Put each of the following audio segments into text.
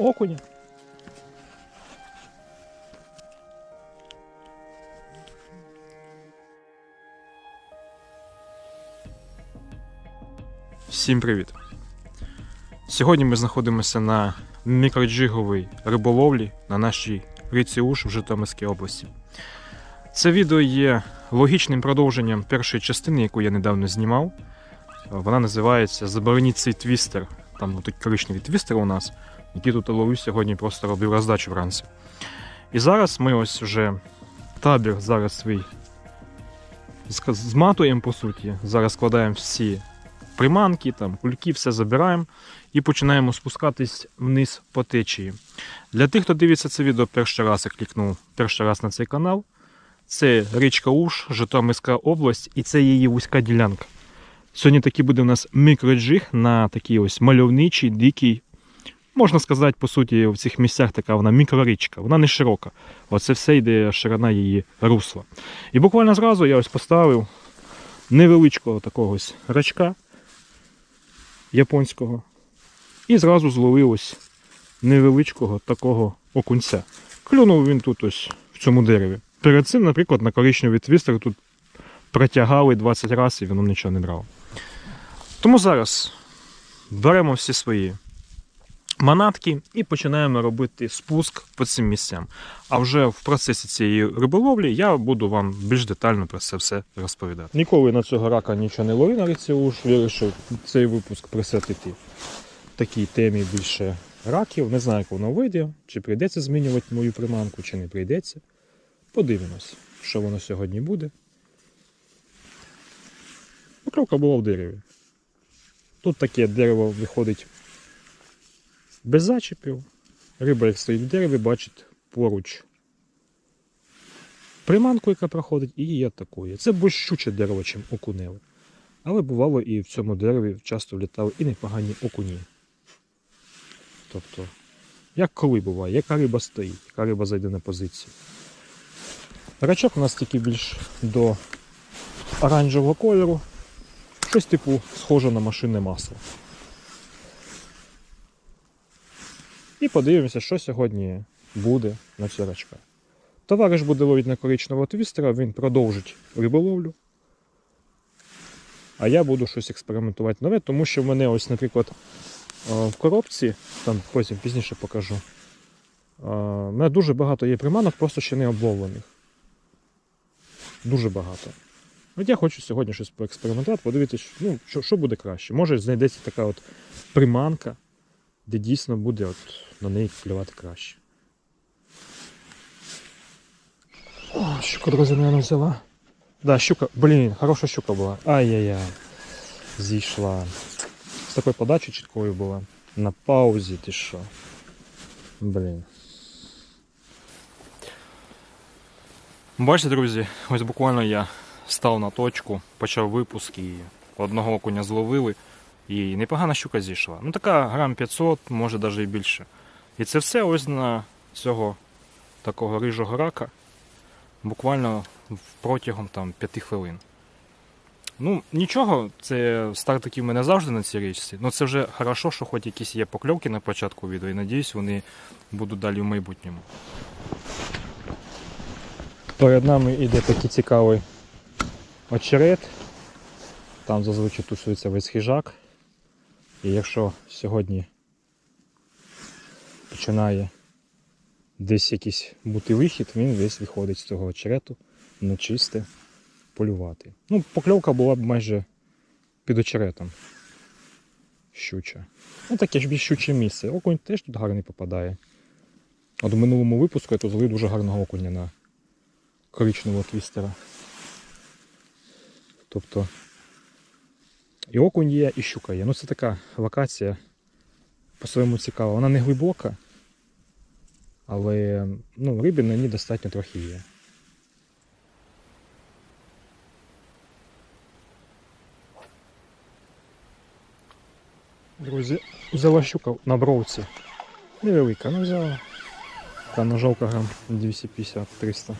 окуня. Всім привіт! Сьогодні ми знаходимося на мікроджиговій риболовлі на нашій річці Уш в Житомирській області. Це відео є логічним продовженням першої частини, яку я недавно знімав. Вона називається Забороніть цей твістер. Там тут коричневий твістер у нас, який тут ловив сьогодні, просто робив роздачу вранці. І зараз ми ось вже табір зараз свій зматуємо, по суті. Зараз складаємо всі приманки, там, кульки, все забираємо і починаємо спускатись вниз по течії. Для тих, хто дивиться це відео перший раз, я клікнув перший раз на цей канал. Це річка Уш, Житомирська область, і це її вузька ділянка. Сьогодні такий буде у нас мікроджиг на такий ось мальовничий, дикий. Можна сказати, по суті, в цих місцях така вона мікрорічка, вона не широка. Оце все йде ширина її русла. І буквально зразу я ось поставив невеличкого такого ось рачка японського. І зразу зловив ось невеличкого такого окунця. Клюнув він тут ось в цьому дереві. Перед цим, наприклад, на коричневий твістер тут протягали 20 разів і воно нічого не брало. Тому зараз беремо всі свої манатки і починаємо робити спуск по цим місцям. А вже в процесі цієї риболовлі я буду вам більш детально про це все розповідати. Ніколи на цього рака нічого не ловив на ріці уж вирішив цей випуск присвятити такій темі більше раків. Не знаю, як воно вийде, чи прийдеться змінювати мою приманку, чи не прийдеться. Подивимось, що воно сьогодні буде. Покровка була в дереві. Тут таке дерево виходить без зачепів. Риба, як стоїть в дереві, бачить поруч приманку, яка проходить, і її атакує. Це більш дерево, чим окуневе. Але бувало і в цьому дереві часто влітали і непогані окуні. Тобто, як коли буває, яка риба стоїть, яка риба зайде на позицію. Рачок у нас тільки більш до оранжевого кольору. Щось типу схоже на машинне масло. І подивимося, що сьогодні буде на цього. Товариш буде ловити на коричневого твістера, він продовжить риболовлю. А я буду щось експериментувати нове, тому що в мене ось, наприклад, е, в коробці, там потім пізніше покажу. е, У мене дуже багато є приманок, просто ще не обловлених. Дуже багато. От я хочу сьогодні щось поекспериментувати, подивитися, ну, що, що буде краще. Може знайдеться така от приманка, де дійсно буде от на неї клювати краще. О, щука, друзі, мене взяла. Да, щука, блін, хороша щука була. Ай-яй-яй. Зійшла. З такою подачею чіткою була. На паузі ти що. Блін. Бачите, друзі, ось буквально я став на точку, почав випуск і одного окуня зловили. І непогана щука зійшла. Ну така грам 500, може навіть і більше. І це все ось на цього такого рижого рака. Буквально протягом там 5 хвилин. Ну, нічого, це старт такий мене завжди на цій річці. Ну це вже хорошо, що хоч якісь є покльовки на початку відео, і надіюсь, вони будуть далі в майбутньому. Перед нами йде такий цікавий очерет. Там зазвичай тусується весь хижак. І якщо сьогодні починає десь якийсь бути вихід, він весь виходить з цього очерету на чисте полювати. Ну, покльовка була б майже під очеретом. Щуча. Ну таке ж більш щуче місце. Окунь теж тут гарний попадає. От в минулому випуску я тут злив дуже гарного окуня на коричневого твістера. Тобто і окунь є, і щука є. Ну це така локація по-своєму цікава. Вона не глибока, але ну, риби на ній достатньо трохи є. Друзі, взяла щука на бровці. Невелика, ну взяла. Та ножовка грам 250-300.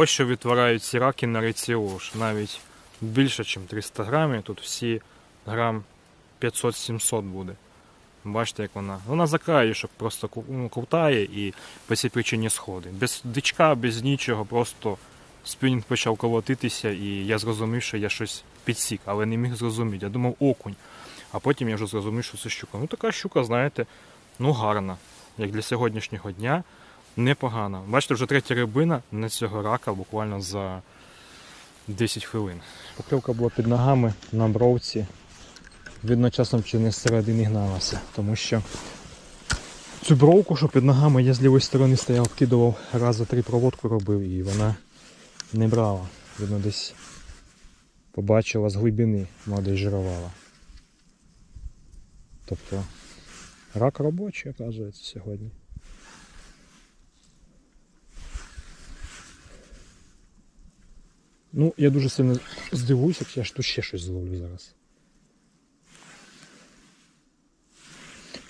Ось що відтворяють ці раки на ріці Уж. Навіть більше, ніж 300 грамів. Тут всі грам 500-700 буде. Бачите, як вона. Вона за краєшок просто ну, крутає і по цій причині сходить. Без дичка, без нічого, просто спінінг почав колотитися, і я зрозумів, що я щось підсік, але не міг зрозуміти. Я думав окунь. А потім я вже зрозумів, що це щука. Ну така щука, знаєте, ну гарна. Як для сьогоднішнього дня, непогана. Бачите, вже третя рибина на цього рака буквально за 10 хвилин. Покльовка була під ногами на бровці. Видно, часом чи не з середини гналася, тому що цю бровку, що під ногами я з лівої сторони стояв, вкидував раз за три проводку робив і вона не брала. Видно, десь побачила з глибини, десь жирувала. Тобто рак робочий, оказується, сьогодні. Ну, я дуже сильно здивуюся, я ж тут ще щось зловлю зараз.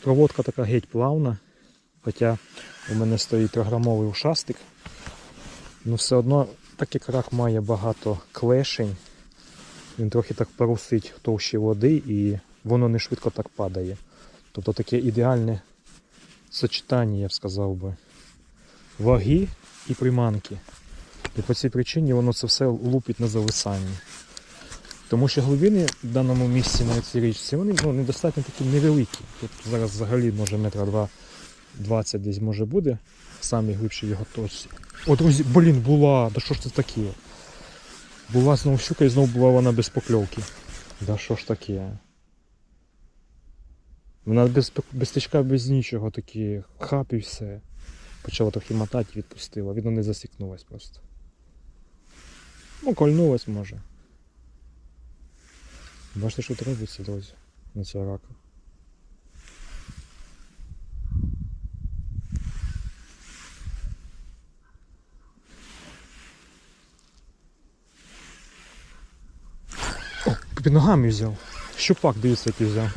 Проводка така геть плавна, хоча у мене стоїть 3-грамовий ушастик. Ну все одно, так як рак має багато клешень, він трохи так парусить в товщі води і воно не швидко так падає. Тобто таке ідеальне сочетання, я б сказав би, ваги і приманки. І по цій причині воно це все лупить на зависанні. Тому що глибини в даному місці на цій річці вони ну, недостатньо такі невеликі. Тут зараз взагалі може метра два 20 десь може буде, самі глибші його точці. О, друзі, блін, була, да що ж це таке? Була знову щука і знову була вона без покльовки. Да що ж таке? Вона без, без тичка, без нічого такі хап і все. Почала трохи мотати, відпустила. Видно, не засікнулась просто. Ну, кольнулась може. Бачите, що робиться, друзі, на цього рака. Під ногами взяв. Щупак, дивіться, який взяв.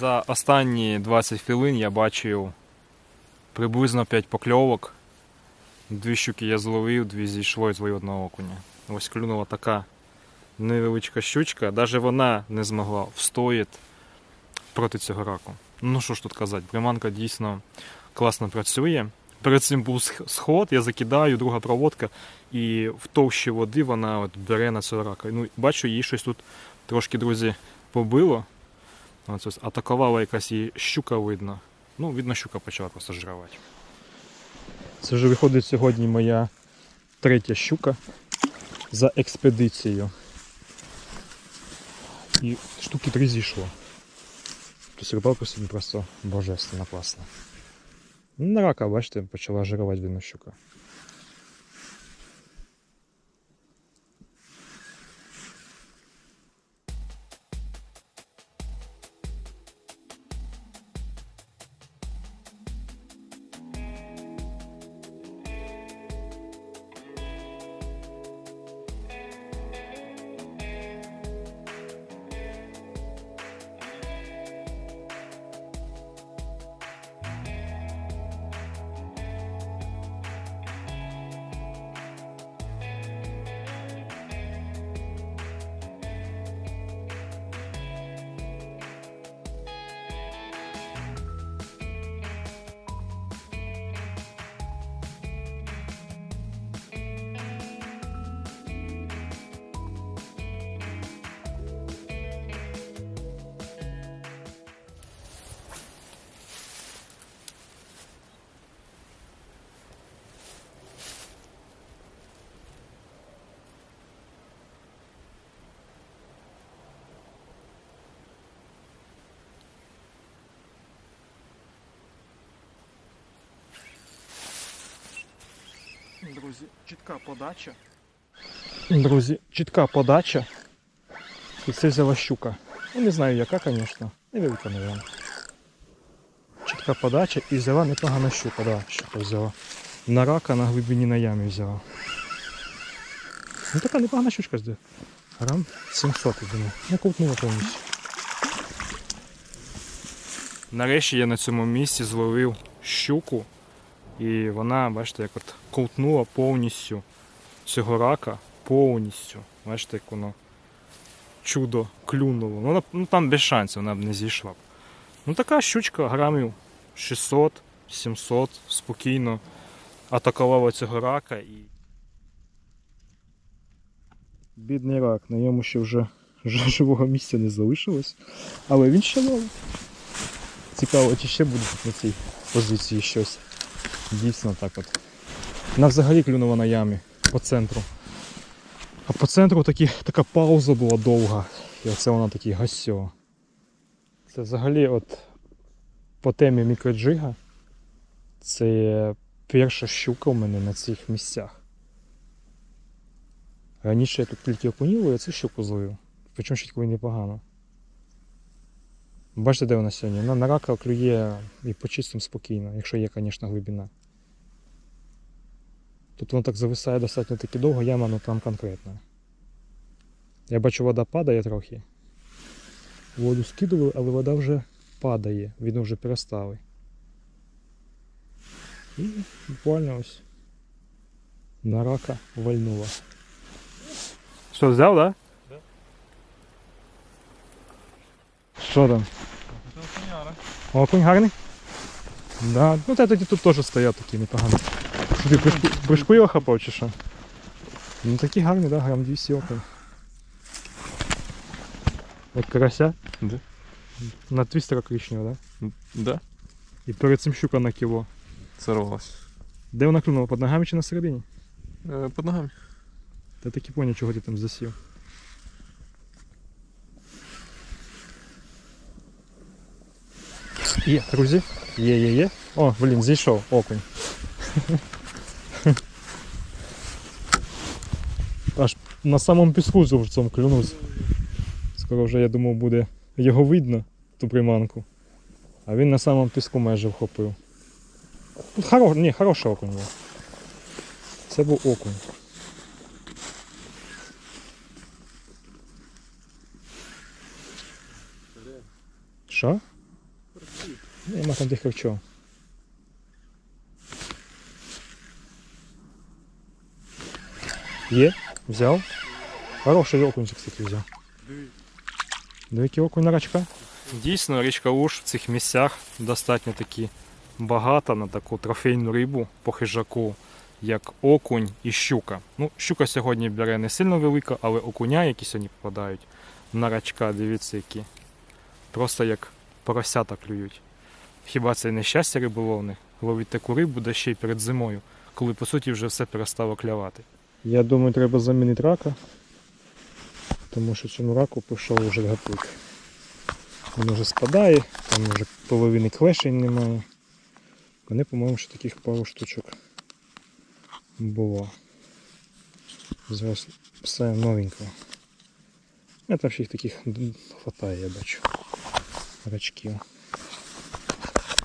За останні 20 хвилин я бачив приблизно 5 покльовок. Дві щуки я зловив, дві зійшло і з виводного окуня. Ось клюнула така невеличка щучка, навіть вона не змогла встояти проти цього раку. Ну що ж тут казати, приманка дійсно класно працює. Перед цим був сход, я закидаю, друга проводка, і в товщі води вона от бере на цього рака. Ну, бачу, її щось тут трошки, друзі, побило. Оце ось атакувала якась її щука видно. Ну, видно, щука почала просто жравати. Це вже виходить сьогодні моя третя щука за експедицію. І штуки три зійшло. Тобто рибалка сьогодні просто божественно класна. Ну, на рака, бачите, почала жирувати видно щука. Друзі, чітка подача. Друзі, чітка подача. І це взяла щука. Ну, не знаю яка, звісно. Невелика, мабуть. Чітка подача і взяла непогана щука, да, щука взяла. На рака на глибині на ямі взяла. Ну така непогана щучка зде. Грам 700, я думаю. Не ковтнула повністю. Нарешті я на цьому місці зловив щуку. І вона, бачите, як от ковтнула повністю цього рака повністю. Бачите, як воно чудо клюнуло. Ну, вона- ну там без шансів вона б не зійшла. Ну така щучка грамів 600-700 спокійно атакувала цього рака і. Бідний рак, на ньому ще вже живого місця не залишилось, але він ще ловить. Цікаво, чи ще буде на цій позиції щось. Дійсно так от. Вона взагалі клюнула на ямі по центру. А по центру такі, така пауза була довга. І оце вона такий гасьо. Це взагалі от по темі мікроджига. Це перша щука у мене на цих місцях. Раніше я тут тільки окунів, а це щуку зловив. Причому ще непогано. Бачите, де вона сьогодні? Вона на рака клює і по чистим спокійно, якщо є, звісно, глибина. Тут воно так зависає достатньо таки довго, яма ну там конкретна. Я бачу, вода падає трохи. Воду скидували, але вода вже падає, він вже перестали. І буквально ось на рака вальнула. Що, взяв, так? Да? Що там? Окунь гарний? Да. Ну та тоді тут теж стоять такі непогані. Що ти пришку, пришку його хапав чи що? Ну такі гарні, да, грам 200 окунь. От карася? Да. На твістера коричневого, да? Да, І перед цим щука на кіло. сорвалась. Де вона клюнула? Під ногами чи на середині? Е, Під ногами. Та таки поняв, чого ти там засів. Є, друзі. Є, є, є. О, блін, зійшов окунь. Аж на самому піску живцом клюнувся. Скоро вже, я думав, буде його видно, ту приманку. А він на самому піску майже вхопив. Тут хоро... Ні, хороший окунь був. Це був окунь. Що? Нема там тих харчов. Є? Взяв? Хороший окунчик кстати, взяв. Дивіться окунь на рачка. Дійсно, річка Уж в цих місцях достатньо таки багата на таку трофейну рибу по хижаку, як окунь і щука. Ну, щука сьогодні бере не сильно велика, але окуня, які сьогодні попадають на рачка, дивіться, які просто як поросята клюють. Хіба це не щастя риболовне? Ловить таку рибу, да ще й перед зимою, коли по суті вже все перестало клявати. Я думаю, треба замінити рака, тому що цьому раку пішов вже гапик. Він вже спадає, там вже половини клешень немає. Вони, по-моєму, ще таких пару штучок було. Зараз все новенького. А там їх таких хватає, я бачу. Рачків.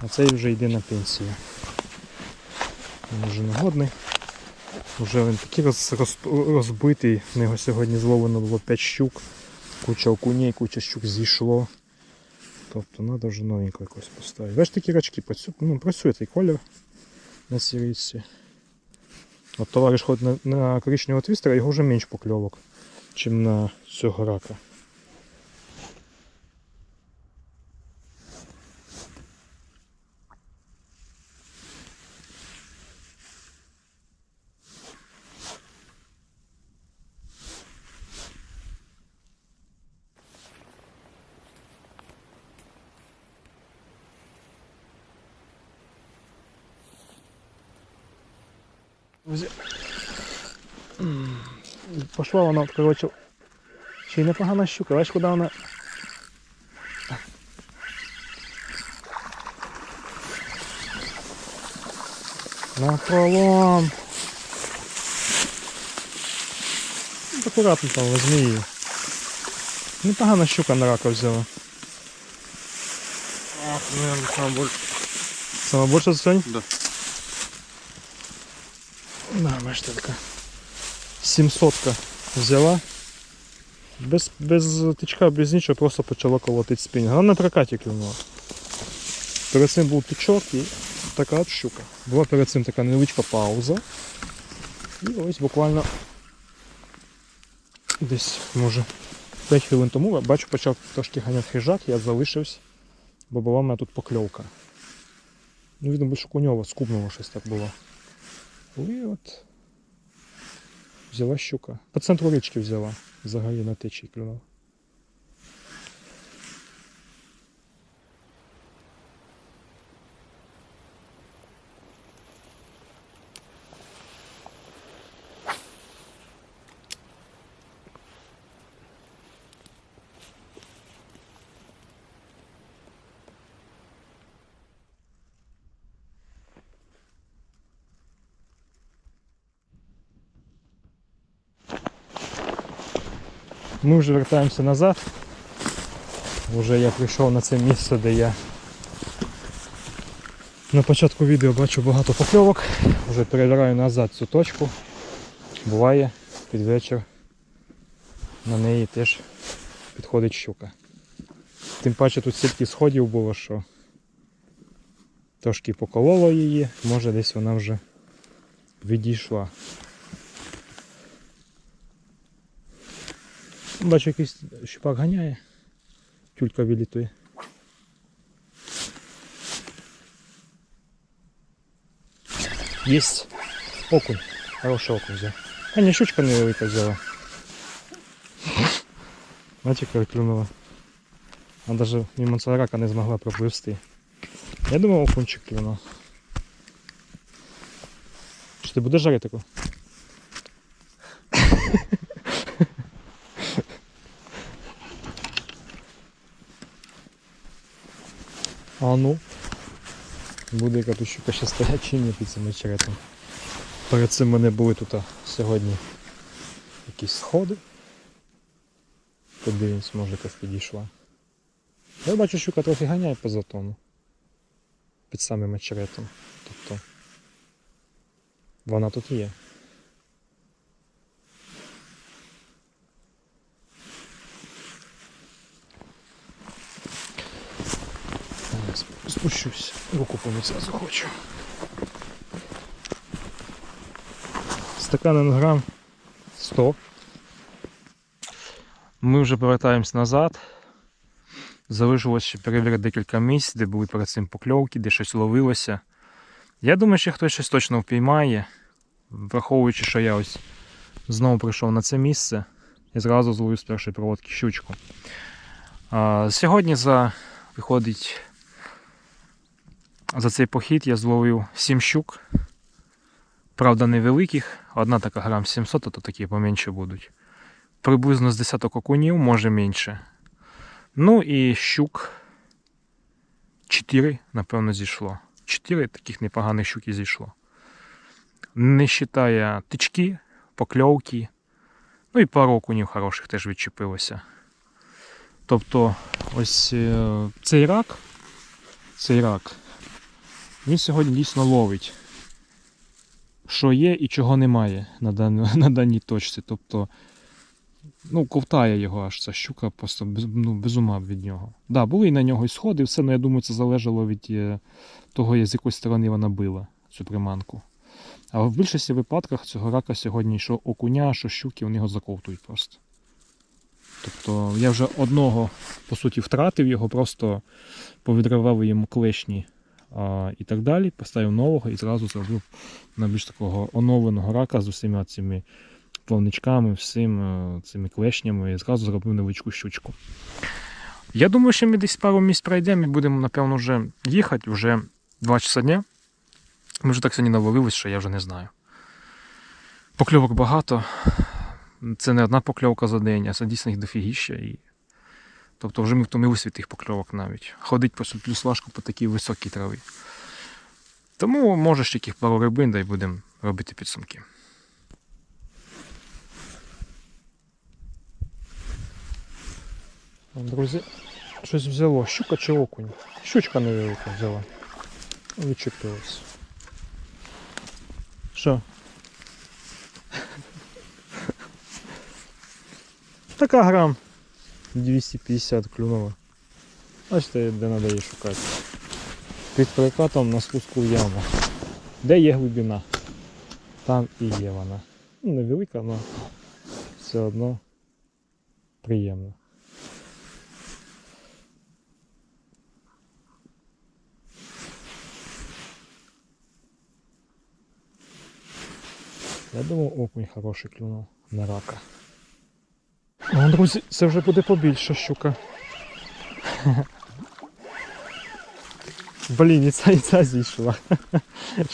А цей вже йде на пенсію. Він вже негодний. Вже він такий роз, роз, розбитий. В нього сьогодні зловлено було 5 щук. Куча окуней, куча щук зійшло. Тобто треба вже новенько якось поставити. Бачиш такі рачки, ну, працює цей колір на цій річці. От товариш ходить на, на коричневого твістера, його вже менш покльовок, ніж на цього рака. Пошла вона, коротше. Ще й непогана щука, бачиш, куди вона. На пролом. Акуратно там возьми її. Непогана щука на рака взяла. А, наверное, сам больше. Сама більша за сьогодні? Да. На, бачите, така 700 взяла. Без, без тичка, без нічого, просто почала колотити спінь. Вона на прокаті клюнула. Перед цим був тичок і така от щука. Була перед цим така невеличка пауза. І ось буквально десь, може, 5 хвилин тому, бачу, почав трошки ганяти хижак, я залишився, бо була в мене тут покльовка. Ну, видно, більше куньово, скубного щось так було. І от взяла щука. По центру річки взяла. Взагалі на течії клюнула. Ми вже вертаємося назад. Уже я прийшов на це місце, де я на початку відео бачу багато покльовок. Вже перебираю назад цю точку. Буває під вечір на неї теж підходить щука. Тим паче тут стільки сходів було, що трошки покололо її, може десь вона вже відійшла. Бачу, якийсь щупак ганяє. Тюлька вилітує. Есть окунь. Хороший окунь взяв. А не щучка невелика взяла. Бачите, як клюнула. А даже мимо цього не змогла пропливсти. Я думав, окунчик клюнув. Що ти будеш жарити таку? А ну. Буде яка тут щука ще стоять чи ні під цим очеретом. Перед цим мене були тут сьогодні якісь сходи. Подивимось, може якась підійшла. Я бачу, щука трохи ганяє по затону. Під самим очеретом. Тобто вона тут є. Зараз Спущусь, руку помити зразу хочу. Стакан на грам 100. Ми вже повертаємось назад. Залишилось ще перевірити декілька місць, де були перед цим покльовки, де щось ловилося. Я думаю, що хтось щось точно впіймає, враховуючи, що я ось знову прийшов на це місце і зразу зловив з першої проводки щучку. А, сьогодні за виходить за цей похід я зловив 7 щук. Правда, невеликих. Одна така грам 700, а то такі поменше будуть. Приблизно з десяток окунів, може менше. Ну і щук 4, напевно, зійшло. 4 таких непоганих щуки зійшло. Не вважає тички, покльовки. Ну і пару окунів хороших теж відчепилося. Тобто, ось е, цей рак, цей рак, він сьогодні дійсно ловить, що є і чого немає на, дан, на даній точці. Тобто, ну, ковтає його аж ця щука, просто без, ну, без ума від нього. Да, були і на нього і сходи, все, але я думаю, це залежало від е, того, з якої сторони вона била цю приманку. А в більшості випадках цього рака сьогодні що окуня, що щуки, вони його заковтують просто. Тобто я вже одного, по суті, втратив його, просто повідривав йому клешні і так далі, поставив нового і зразу зробив на більш такого оновленого рака з усіма цими плавничками, всім е, цими клешнями, і зразу зробив невеличку щучку. Я думаю, що ми десь пару місць пройдемо і будемо, напевно, вже їхати, вже 2 часа дня. Ми вже так сьогодні навалились, що я вже не знаю. Покльовок багато. Це не одна покльовка за день, а це дійсно їх дофігіща. І... Тобто вже ми втомилися від тих покльовок навіть. Ходить по плюс важко по такій високій траві. Тому може ще яких пару рибин, да й будемо робити підсумки. Друзі, щось взяло. Щука чи окунь? Щучка невелика взяла. Відчепилась. Що? Така грам 250 клюнула. Бачите, де треба її шукати. Під перекатом на спуску в яму. Де є глибина? Там і є вона. Ну, невелика, але все одно приємно. Я думав, окунь хороший клюнув на рака. Ну, друзі, це вже буде побільша щука. Блін, і ця, і ця зійшла.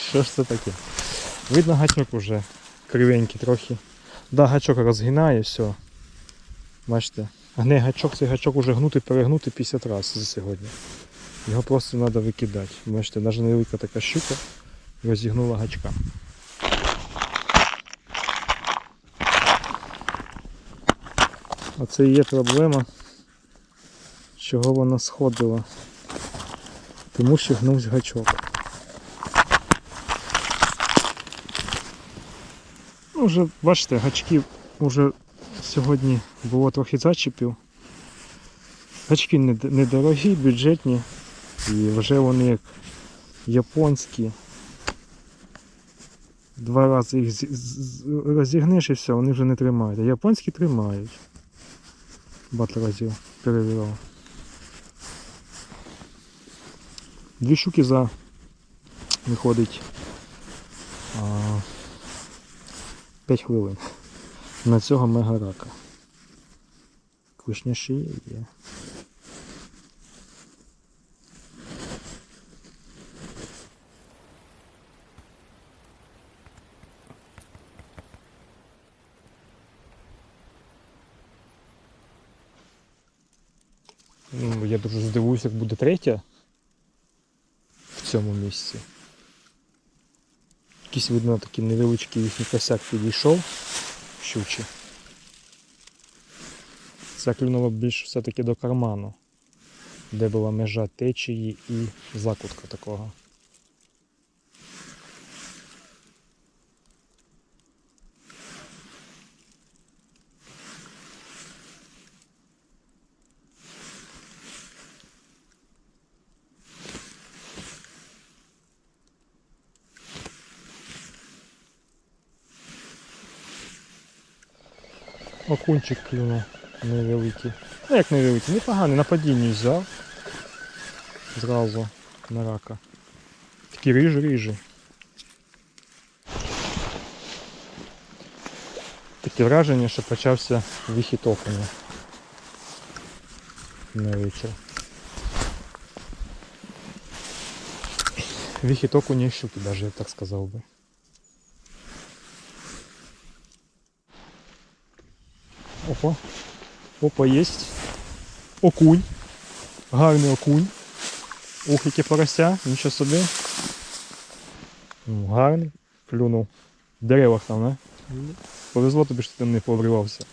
Що ж це таке? Видно, гачок уже кривенький трохи. Да, гачок розгинає, все. Бачите? Гне гачок, цей гачок уже гнути, перегнути 50 разів за сьогодні. Його просто треба викидати. Бачите, навіть невелика така щука розігнула гачка. Оце і є проблема, чого вона сходила. Тому що гнувся гачок. Ну, вже, бачите, гачків вже сьогодні було трохи зачепів. Гачки нед- недорогі, бюджетні. І вже вони як японські. Два рази їх розігнеш вони вже не тримають. А японські тримають. Багато разів перевіряв. Дві штуки за виходить а, 5 хвилин. На цього мегарака. Клишня шия є. Ну, я дуже здивуюся, як буде третя в цьому місці. Якийсь, видно, такий невеличкий їхній косяк підійшов щучі. Це клюнуло більше все-таки до карману, де була межа течії і закутка такого. Окунчик клюнув невеликий. Ну як невеликий, непоганий, на падінні взяв. Зразу на рака. Такий рижий-рижий. Таке враження, що почався вихід окуня на вечір. Вихід окуня і щуки, навіть я так сказав би. Опа. Опа, есть. Окунь. Гарний окунь. Ух, яке порося, нічого собі. Ну, гарний. Плюнув. В деревах там, не? Повезло тобі, що ти не пообривався.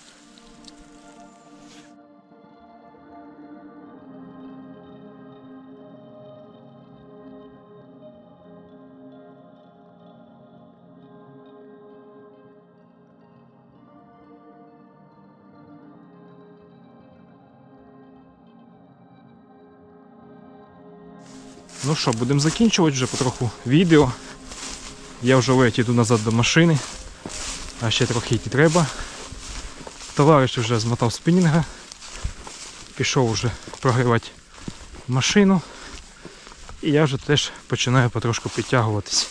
Ну що, будемо закінчувати вже потроху відео. Я вже ледь іду назад до машини, а ще трохи йти треба. Товариш вже змотав спінінга, пішов вже прогрівати машину. І я вже теж починаю потрошку підтягуватись.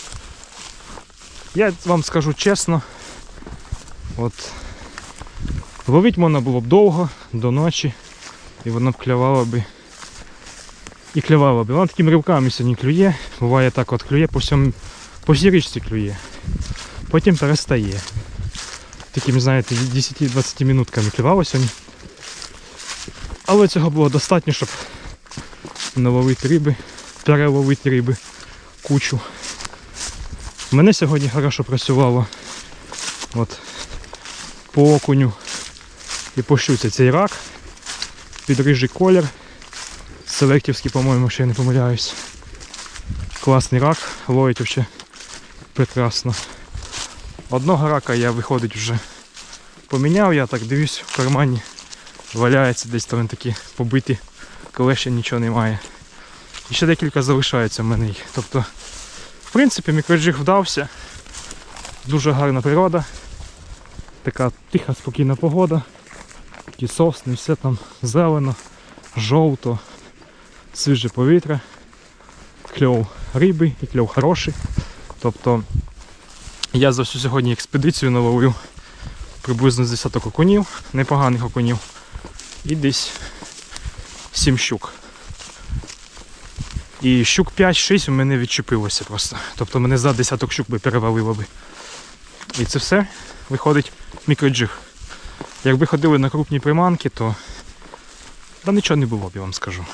Я вам скажу чесно, от ловити можна було б довго, до ночі, і воно б клювало би і клювала б. Вона такими ривками сьогодні клює. Буває так от клює по всьому, по всій річці клює. Потім перестає. Такими, знаєте, 10-20 минутками клювало сьогодні. Але цього було достатньо, щоб наловити риби, переловити риби кучу. Мене сьогодні хорошо працювало от, по окуню і по щуці цей рак під рижий колір. Селектівський, по-моєму, якщо я не помиляюсь. Класний рак, ловить вообще прекрасно. Одного рака я виходить вже поміняв, я так дивлюсь в кармані. Валяється десь там такі побиті, коли ще нічого немає. І ще декілька залишається в мене. їх. Тобто, в принципі, мікроджиг вдався. Дуже гарна природа. Така тиха, спокійна погода. жовті сосни, все там зелено, жовто, свіже повітря, кльов риби і кльов хороший. Тобто я за всю сьогодні експедицію наловив приблизно з десяток окунів, непоганих окунів, і десь 7 щук. І щук 5-6 у мене відчепилося просто. Тобто мене за десяток щук би перевалило би. І це все виходить мікроджиг. Якби ходили на крупні приманки, то та нічого не було б, я вам скажу.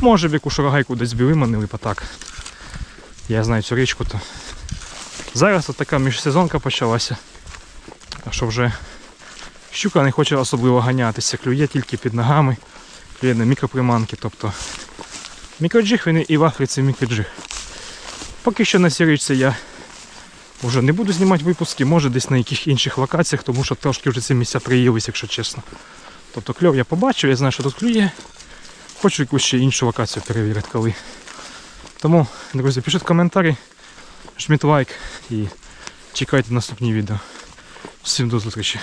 Може б яку шарогайку десь би виманили, бо так. Я знаю цю річку, то зараз от така міжсезонка почалася. Так що вже щука не хоче особливо ганятися, клює тільки під ногами, клює на мікроприманки. Тобто мікроджиг він і в Африці мікроджиг. Поки що на цій річці я вже не буду знімати випуски, може десь на яких інших локаціях, тому що трошки вже ці місця приїлись, якщо чесно. Тобто кльов я побачив, я знаю, що тут клює. Хочу якусь ще іншу локацію перевірити коли. Тому, друзі, пишіть коментарі, жміть лайк і чекайте наступні відео. Всім до зустрічі.